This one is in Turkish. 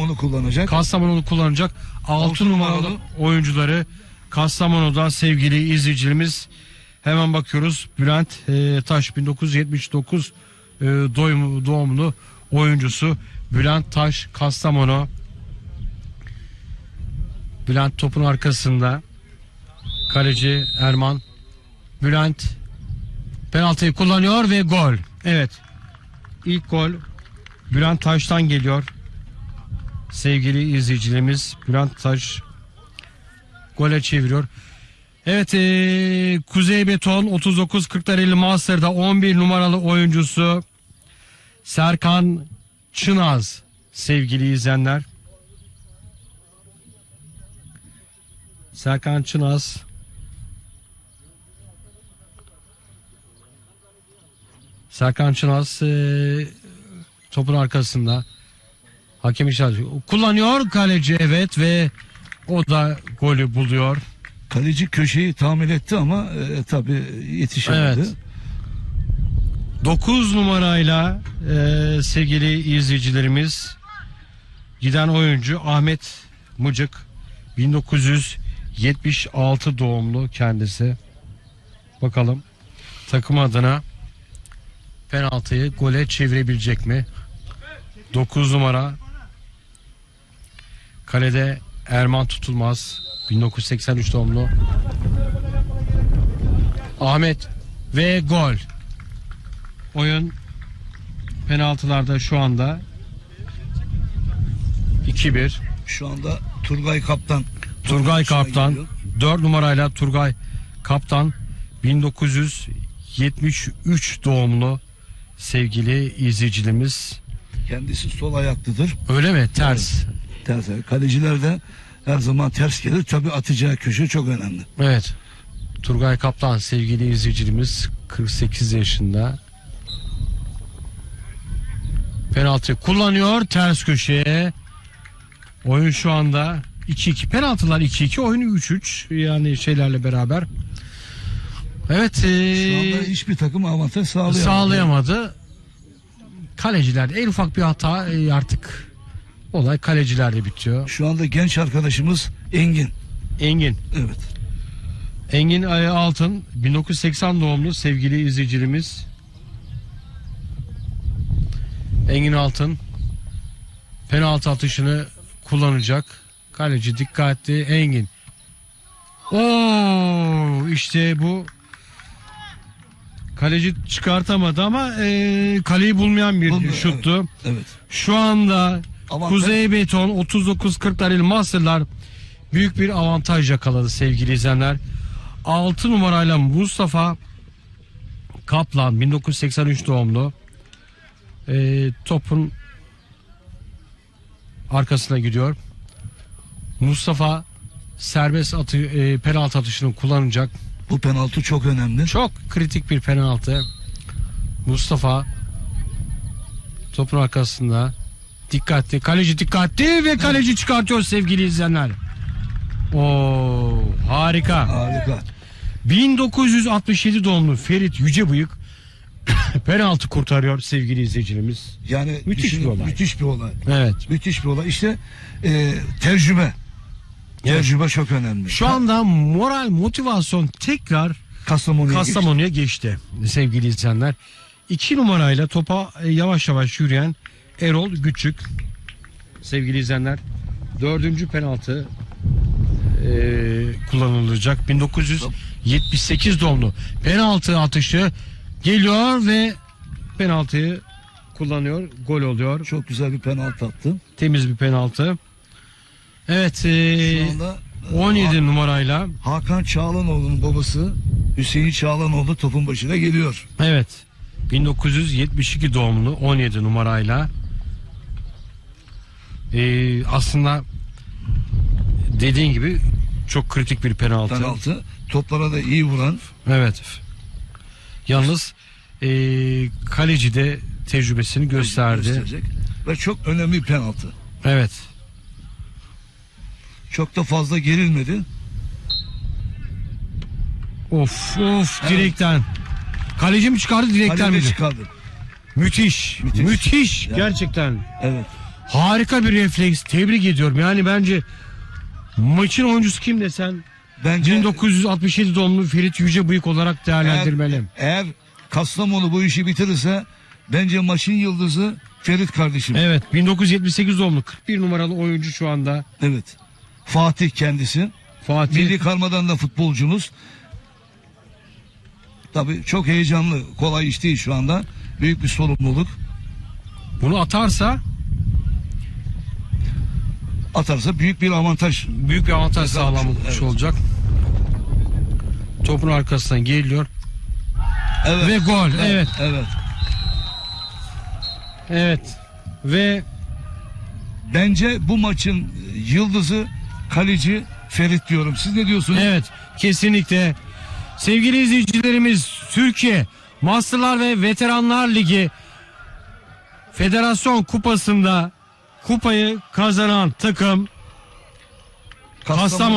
Onu kullanacak. Kastamonu kullanacak 6 Altı numaralı oyuncuları Kastamonu'da sevgili izleyicilerimiz hemen bakıyoruz. Bülent e, Taş 1979 e, doğum, doğumlu oyuncusu Bülent Taş Kastamonu Bülent topun arkasında kaleci Erman Bülent penaltıyı kullanıyor ve gol. Evet. İlk gol Bülent Taş'tan geliyor. Sevgili izleyicilerimiz Bülent Taş gole çeviriyor. Evet eee, Kuzey Beton 39 Kırklareli Master'da 11 numaralı oyuncusu Serkan Çınaz sevgili izleyenler. Serkan Çınaz Serkan Çınaz eee, topun arkasında hakem işaret kullanıyor kaleci evet ve o da golü buluyor. Kaleci köşeyi tahmin etti ama e, tabii yetişemedi. Evet. 9 numarayla e, sevgili izleyicilerimiz giden oyuncu Ahmet Mucık 1976 doğumlu kendisi. Bakalım takım adına penaltıyı gole çevirebilecek mi? 9 numara kalede Erman Tutulmaz 1983 doğumlu Ahmet ve gol. Oyun penaltılarda şu anda 2-1. Şu anda Turgay Kaptan. Turgay Kaptan içine 4 numarayla Turgay Kaptan 1973 doğumlu sevgili izleyicilerimiz. Kendisi sol ayaklıdır. Öyle mi? Ters. Ters. Kaleciler de her zaman ters gelir. Tabii atacağı köşe çok önemli. Evet. Turgay Kaptan sevgili izleyicilerimiz 48 yaşında. Penaltı kullanıyor ters köşeye. Oyun şu anda 2-2. Penaltılar 2-2. Oyunu 3-3. Yani şeylerle beraber. Evet. Şu anda hiçbir takım avantaj sağlayamadı. sağlayamadı. Kaleciler en ufak bir hata artık olay kalecilerde bitiyor. Şu anda genç arkadaşımız Engin. Engin. Evet. Engin Ay- Altın 1980 doğumlu sevgili izleyicilerimiz. Engin Altın penaltı atışını kullanacak. Kaleci dikkatli Engin. Oo işte bu kaleci çıkartamadı ama e, kaleyi bulmayan bir Bulmuyor, şuttu. Evet. Şu anda Avantaj- Kuzey Beton 39-40 Daril Masterlar büyük bir avantaj yakaladı sevgili izleyenler. 6 numarayla Mustafa Kaplan 1983 doğumlu. Ee, topun arkasına gidiyor. Mustafa serbest atı, e, penaltı atışını kullanacak. Bu penaltı çok önemli. Çok kritik bir penaltı. Mustafa topun arkasında dikkatli kaleci dikkatli ve kaleci çıkartıyor sevgili izleyenler. Oo harika. Harika. 1967 doğumlu Ferit Yücebıyık penaltı kurtarıyor sevgili izleyicilerimiz. Yani Müthiş düşünün, bir olay. Müthiş bir olay. Evet. Müthiş bir olay. İşte e, tecrübe. Tecrübe çok önemli. Şu anda moral motivasyon tekrar Kastamonu'ya geçti. Kastamonu'ya geçti sevgili izleyenler. İki numarayla topa e, yavaş yavaş yürüyen Erol Güçük sevgili izleyenler. Dördüncü penaltı e, kullanılacak. 1978 doğumlu penaltı atışı geliyor ve penaltıyı kullanıyor. Gol oluyor. Çok güzel bir penaltı attı. Temiz bir penaltı. Evet e, Şu anda e, 17 numarayla Hakan Çağlanoğlu'nun babası Hüseyin Çağlanoğlu topun başına geliyor. Evet. 1972 doğumlu 17 numarayla Ee, aslında dediğin gibi çok kritik bir penaltı. Penaltı. Toplara da iyi vuran. Evet. Yalnız ee, kaleci de tecrübesini gösterdi. gösterecek. Ve çok önemli bir penaltı. Evet. Çok da fazla gerilmedi. Of of direkten. Kaleci mi çıkardı direkten Kalede mi? çıkardı. Müthiş. Müthiş. Müthiş. Yani. Gerçekten. Evet. Harika bir refleks. Tebrik ediyorum. Yani bence maçın oyuncusu kim desen Bence 1967 doğumlu Ferit Yücebıyık olarak değerlendirmeli. eğer, Kastamonu bu işi bitirirse bence maçın yıldızı Ferit kardeşim. Evet 1978 doğumlu 41 numaralı oyuncu şu anda Evet. Fatih kendisi. Fatih. Milli karmadan da futbolcumuz. Tabii çok heyecanlı. Kolay iş değil şu anda. Büyük bir sorumluluk. Bunu atarsa Atarsa büyük bir avantaj. büyük bir avantaj sağlamış Evet. olacak. Topun arkasından geliyor Evet. ve gol. Evet. Evet. Evet. Ve Bence bu maçın yıldızı kaleci Ferit diyorum. Siz ne diyorsunuz? evet kesinlikle sevgili izleyicilerimiz Türkiye Masterlar ve Veteranlar Ligi Federasyon Kupası'nda kupayı kazanan takım Kastamonu